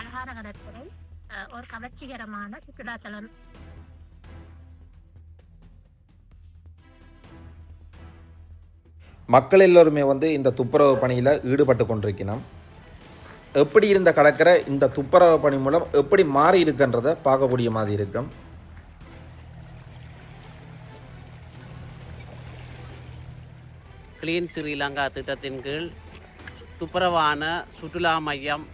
அழகான கடற்கரை ஒரு கவர்ச்சிகரமான சுற்றுலாத்தலம். மக்கள் எல்லோருமே வந்து இந்த துப்புரவு பணியில் ஈடுபட்டு கொண்டிருக்கணும் எப்படி இருந்த கடற்கரை இந்த துப்புரவு பணி மூலம் எப்படி மாறி இருக்குன்றதை பார்க்கக்கூடிய மாதிரி இருக்கும். கிளீன் ஸ்ரீலங்கா திட்டத்தின் கீழ் துப்புரவான சுற்றுலா மையம்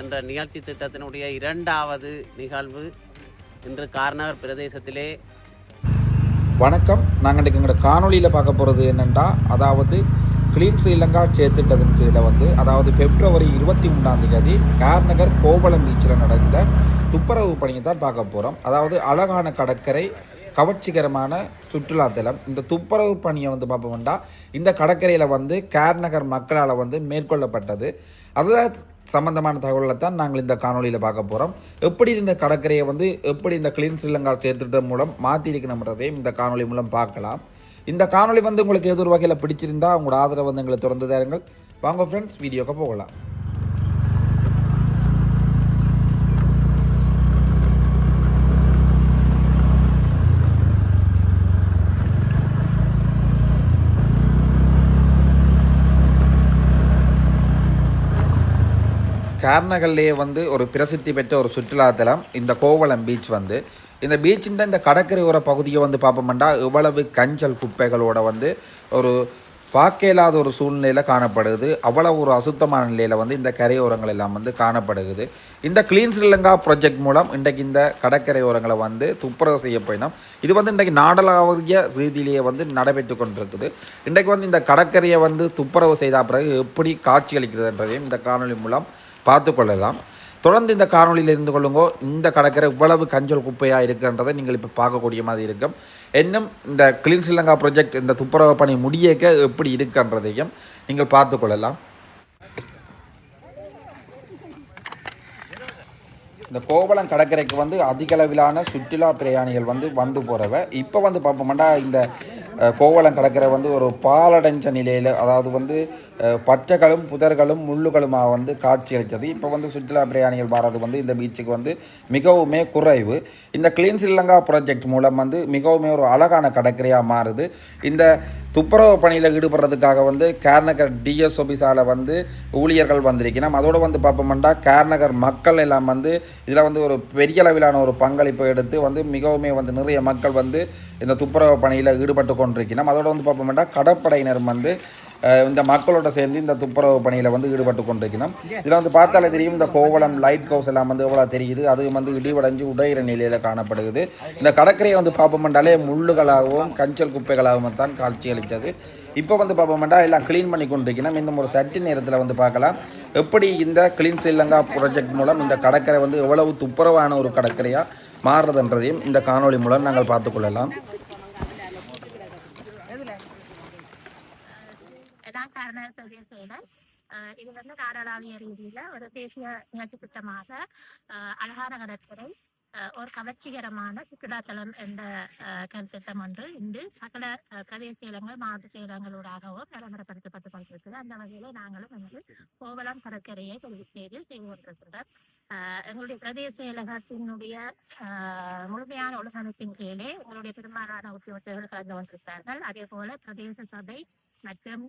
என்ற நிகழ்ச்சி திட்டத்தினுடைய இரண்டாவது நிகழ்வு இன்று கார்நகர் பிரதேசத்திலே. வணக்கம். நாங்கள் இன்றைக்கு எங்களோட காணொலியில் பார்க்க போகிறது என்னென்னா அதாவது கிளீன் ஸ்ரீலங்கா சேர்த்திட்டதன் கீழே வந்து அதாவது பிப்ரவரி இருபத்தி மூணாம் தேதி கார்நகர் கோவளம் பீச்சில் நடந்த துப்புரவு பணியை தான் பார்க்க போகிறோம் அதாவது அழகான கடற்கரை கவர்ச்சிகரமான சுற்றுலாத்தலம் இந்த துப்புரவு பணியை வந்து பார்ப்போம்னா இந்த கடற்கரையில் வந்து கேர்நகர் மக்களால் வந்து மேற்கொள்ளப்பட்டது. அதாவது சம்பந்தமான தகவல்களை தான் நாங்கள் இந்த காணொலியில் பார்க்க போகிறோம் எப்படி இந்த கடற்கரையை வந்து எப்படி இந்த கிளீன் ஸ்ரீலங்கா சேர்த்துட்டதன் மூலம் மாற்றிருக்கணுன்றதையும் இந்த காணொலி மூலம் பார்க்கலாம். இந்த காணொளி வந்து உங்களுக்கு எதிர் ஒரு வகையில் பிடிச்சிருந்தா உங்களோட ஆதரவு வந்து எங்களை திறந்து தாருங்கள். வாங்க ஃப்ரெண்ட்ஸ் வீடியோக்கு போகலாம். கார்னகல்லையே வந்து ஒரு பிரசித்தி பெற்ற ஒரு சுற்றுலாத்தலம் இந்த கோவளம் பீச் வந்து. இந்த பீச்சின்ற இந்த கடற்கரை ஓர பகுதியை வந்து பார்ப்போம்னா இவ்வளவு கஞ்சல் குப்பைகளோட வந்து ஒரு பார்க்க இல்லாத ஒரு சூழ்நிலையில் காணப்படுது. அவ்வளவு ஒரு அசுத்தமான நிலையில் வந்து இந்த கரையோரங்கள் எல்லாம் வந்து காணப்படுகிறது இந்த கிளீன் ஸ்ரீலங்கா ப்ராஜெக்ட் மூலம் இன்றைக்கு இந்த கடற்கரையோரங்களை வந்து துப்புரவு செய்ய போயினோம். இது வந்து இன்றைக்கு நாடளாவிய ரீதியிலேயே வந்து நடைபெற்று கொண்டிருக்குது. இன்றைக்கு வந்து இந்த கடற்கரையை வந்து துப்புரவு செய்த பிறகு எப்படி காட்சி அளிக்கிறதுன்றதையும் இந்த காணொலி மூலம் பார்த்து கொள்ளலாம் தொடர்ந்து இந்த காணொலியில் இருந்து கொள்ளுங்கோ. இந்த கடற்கரை இவ்வளவு கஞ்சல் குப்பையாக இருக்குன்றதை நீங்கள் இப்போ பார்க்கக்கூடிய மாதிரி இருக்கும். இன்னும் இந்த கிளீன் ஸ்ரீலங்கா ப்ரொஜெக்ட் இந்த துப்புரவு பணி முடியக்க எப்படி இருக்குன்றதையும் நீங்கள் பார்த்து கொள்ளலாம் இந்த கோவளம் கடற்கரைக்கு வந்து அதிக அளவிலான சுற்றுலா பிரயாணிகள் வந்து வந்து போகிறவ இப்போ வந்து பார்ப்போம்னா இந்த கோவலம் கோவளம் கடற்கரை வந்து ஒரு பாலடைஞ்ச நிலையில் அதாவது வந்து பச்சைகளும் புதர்களும் முள்ளுகளுமாக வந்து காட்சி அளித்தது. இப்போ வந்து சுற்றுலா பிரயாணிகள் வர்றது வந்து இந்த பீச்சுக்கு வந்து மிகவுமே குறைவு. இந்த கிளீன் ஸ்ரீலங்கா ப்ராஜெக்ட் மூலம் வந்து மிகவுமே ஒரு அழகான கடற்கரையாக மாறுது. இந்த துப்புரவு பணியில் ஈடுபடுறதுக்காக வந்து கேர்நகர் டிஎஸ் ஆஃபீஸால் வந்து ஊழியர்கள் வந்திருக்கணும் அதோடு வந்து பார்ப்போம்னா கேர்நகர் மக்கள் எல்லாம் வந்து இதில் வந்து ஒரு பெரிய அளவிலான ஒரு பங்களிப்பை எடுத்து வந்து மிகவுமே வந்து நிறைய மக்கள் வந்து இந்த துப்புரவு பணியில் ஈடுபட்டு கொண்டிருக்கணும் அதோடு வந்து பார்ப்போம்னா கடற்படையினர் வந்து இந்த மக்களோட சேர்ந்து இந்த துப்புரவு பணியில் வந்து ஈடுபட்டு கொண்டிருக்கணும் இதில் வந்து பார்த்தாலே தெரியும் இந்த கோவளம் லைட் ஹவுஸ் எல்லாம் வந்து எவ்வளோ தெரியுது அது வந்து இடிவடைஞ்சு உடையிற நிலையில் காணப்படுகிறது. இந்த கடற்கரையை வந்து பார்ப்போம்னாலே முள்ளுகளாகவும் கஞ்சல் குப்பைகளாகவும் தான் காட்சி அளித்தது. இப்போ வந்து பார்ப்போம்டா எல்லாம் க்ளீன் பண்ணி கொண்டிருக்கணும் இன்னும் ஒரு சட்டி நேரத்தில் வந்து பார்க்கலாம். எப்படி இந்த க்ளீன் ஸ்ரீலங்கா ப்ராஜெக்ட் மூலம் இந்த கடற்கரை வந்து எவ்வளவு துப்புரவான ஒரு கடற்கரையாக மாறுறதுன்றதையும் இந்த காணொளி மூலம் நாங்கள் பார்த்துக்கொள்ளலாம் தான் காரண செயலர் இது வந்து நாடாளாவிய ரீதியில ஒரு தேசிய நிகழ்ச்சி திட்டமாக அழகான கடற்கரை ஒரு கவர்ச்சிகரமான சுற்றுலாத்தலம் என்ற கருத்திட்டம் ஒன்று இன்று சகல கதை பிரதேச செயலங்கள் மாவட்ட செயலங்களூடாகவும் விளம்பரப்படுத்தப்பட்டு கொண்டிருக்கிறது அந்த வகையில நாங்களும் வந்து கோவளம் கடற்கரையை தெரிவு செய்து செய்து கொண்டிருக்கின்றோம். எங்களுடைய பிரதேச செயலகத்தினுடைய முழுமையான ஒழுங்கமைப்பின் கீழே எங்களுடைய பெரும்பாலான உத்தியோகத்தர்கள் கலந்து கொண்டிருக்கிறார்கள். அதே போல பிரதேச சபை மற்றும்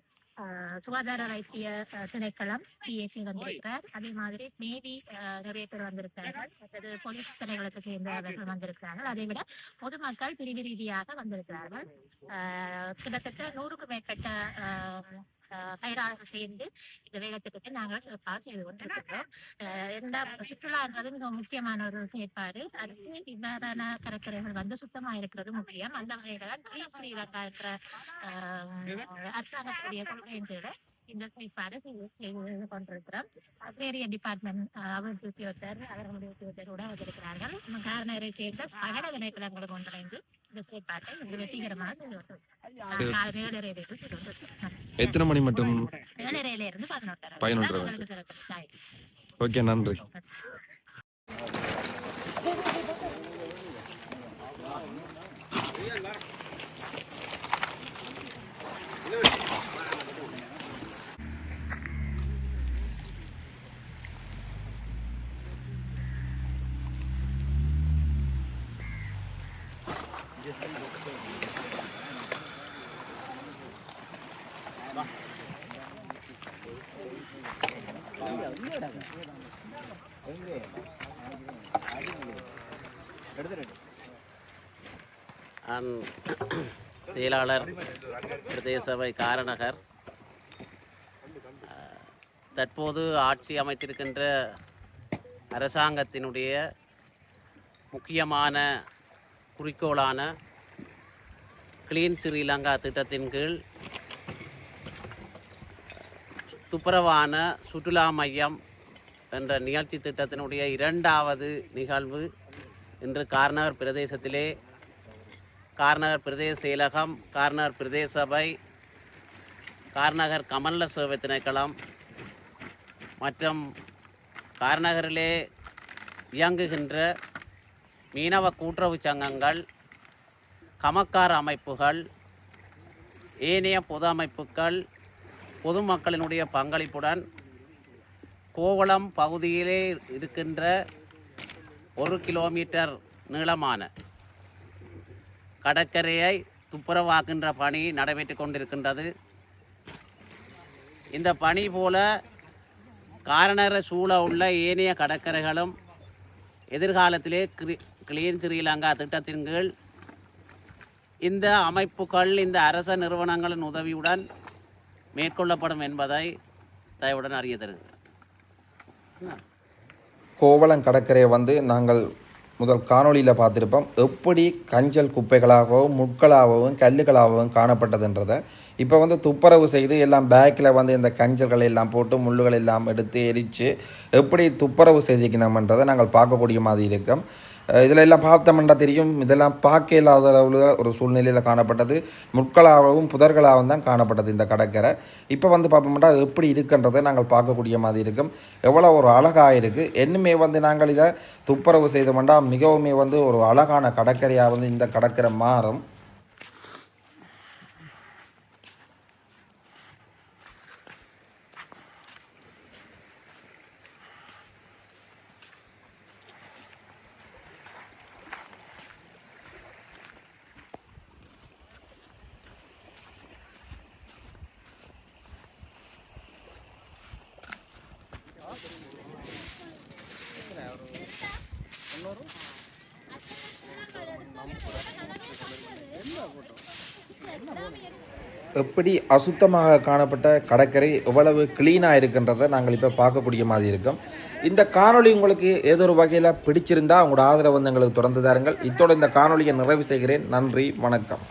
சுகாதார வைத்திய திணைக்களம் பிஎச்சி வந்திருக்கிறார். அதே மாதிரி நேவி அஹ், நிறைய பேர் வந்திருக்கிறார்கள். மற்றது போலீஸ் திணைக்களத்தை சேர்ந்தவர்கள் வந்திருக்கிறார்கள். அதை விட பொதுமக்கள் பிரிவு ரீதியாக வந்திருக்கிறார்கள். கிட்டத்தட்ட நூறுக்கும் மேற்பட்ட பயிராளர்கள் சேர்ந்து இந்த வேலை திட்டத்தை நாங்கள் சிறப்பாக செய்து கொண்டிருக்கிறோம் அஹ், எல்லா சுற்றுலா என்பது மிக முக்கியமான ஒரு ஏற்பாடு அதுக்கு இவ்வாறான கடற்கரைகள் வந்து சுத்தமா இருக்கிறது முக்கியம் அந்த வகையில தான் ஸ்ரீலங்கா என்ற அஹ், அரசாங்கத்துடைய கொள்கையின் இந்த செயற்பாடு செய்து செய்து கொண்டிருக்கிறோம் அக்ரேரிய டிபார்ட்மெண்ட் அபிவிருத்தி உத்தியோகத்தர் அவர்களுடைய உத்தியோகத்தரோட வந்திருக்கிறார்கள் காரணரை சேர்ந்த சகல வினைக்குலங்களும் ஒன்றிணைந்து இந்த செயற்பாட்டை வெற்றிகரமாக செய்து செய்து கொண்டிருக்கிறோம் எத்தனை மணி மட்டும்? பதினொன்றரை. ஓகே நன்றி. Thank you. செயலாளர் பிரதேச சபை காரநகர். தற்போது ஆட்சி அமைத்திருக்கின்ற அரசாங்கத்தினுடைய முக்கியமான குறிக்கோளான கிளீன் ஸ்ரீலங்கா திட்டத்தின் கீழ் துப்புரவான சுற்றுலா மையம் என்ற நிகழ்ச்சி திட்டத்தினுடைய இரண்டாவது நிகழ்வு இன்று கார்நகர் பிரதேசத்திலே. கார்நகர் பிரதேச செயலகம் கார்நகர் பிரதேச சபை கார்நகர் கமல்ல சேவை திணைக்களம் மற்றும் கார்நகரிலே இயங்குகின்ற மீனவ கூட்டுறவு சங்கங்கள் கமக்கார அமைப்புகள் ஏனைய பொது அமைப்புகள் பொதுமக்களினுடைய பங்களிப்புடன் கோவளம் பகுதியிலே இருக்கின்ற ஒரு கிலோமீட்டர் நீளமான கடற்கரையை துப்புரவாக்குகின்ற பணி நடைபெற்று கொண்டிருக்கின்றது. இந்த பணி போல காரணர சூழ உள்ள ஏனைய கடற்கரைகளும் எதிர்காலத்திலே கிளீன் ஸ்ரீலங்கா திட்டத்தின் கீழ் இந்த அமைப்புகள் இந்த அரச நிறுவனங்களின் உதவியுடன் மேற்கொள்ளப்படும் என்பதை தயவுடன் அறிய தருகிறேன். கோவளம் கடற்கரையை வந்து நாங்கள் முதல் காணொளியில் பார்த்துருப்போம். எப்படி கஞ்சல் குப்பைகளாகவும் முட்களாகவும் கல்லுகளாகவும் காணப்பட்டதுன்றதை. இப்போ வந்து துப்புரவு செய்து எல்லாம் பேக்கில் வந்து இந்த கஞ்சல்களை எல்லாம் போட்டு முள்ளுகள் எல்லாம் எடுத்து எரித்து எப்படி துப்புரவு செய்திக்கணும்ன்றதை நாங்கள் பார்க்கக்கூடிய மாதிரி இருக்கோம். இதில் எல்லாம் பார்த்தோம்னா தெரியும். இதெல்லாம் பார்க்க இல்லாத அளவில் ஒரு சூழ்நிலையில் காணப்பட்டது. முட்களாகவும் புதர்களாகவும் தான் காணப்பட்டது இந்த கடற்கரை. இப்போ வந்து பார்ப்போம்னா அது எப்படி இருக்குன்றதை நாங்கள் பார்க்கக்கூடிய மாதிரி இருக்கும். எவ்வளோ ஒரு அழகாக இருக்குது இன்னுமே வந்து நாங்கள் இதை துப்புரவு செய்தோம்னா மிகவுமே வந்து ஒரு அழகான கடற்கரையாக வந்து இந்த கடற்கரை மாறும். எப்படி அசுத்தமாக காணப்பட்ட கடற்கரை எவ்வளவு க்ளீனாக இருக்குன்றதை நாங்கள் இப்போ பார்க்கக்கூடிய மாதிரி இருக்கும். இந்த காணொளி உங்களுக்கு ஏதோ ஒரு வகையில் பிடிச்சிருந்தா உங்களோட ஆதரவு வந்து எங்களுக்கு தொடர்ந்து தாருங்கள். இத்தோட இந்த காணொளியை நிறைவு செய்கிறேன். நன்றி வணக்கம்.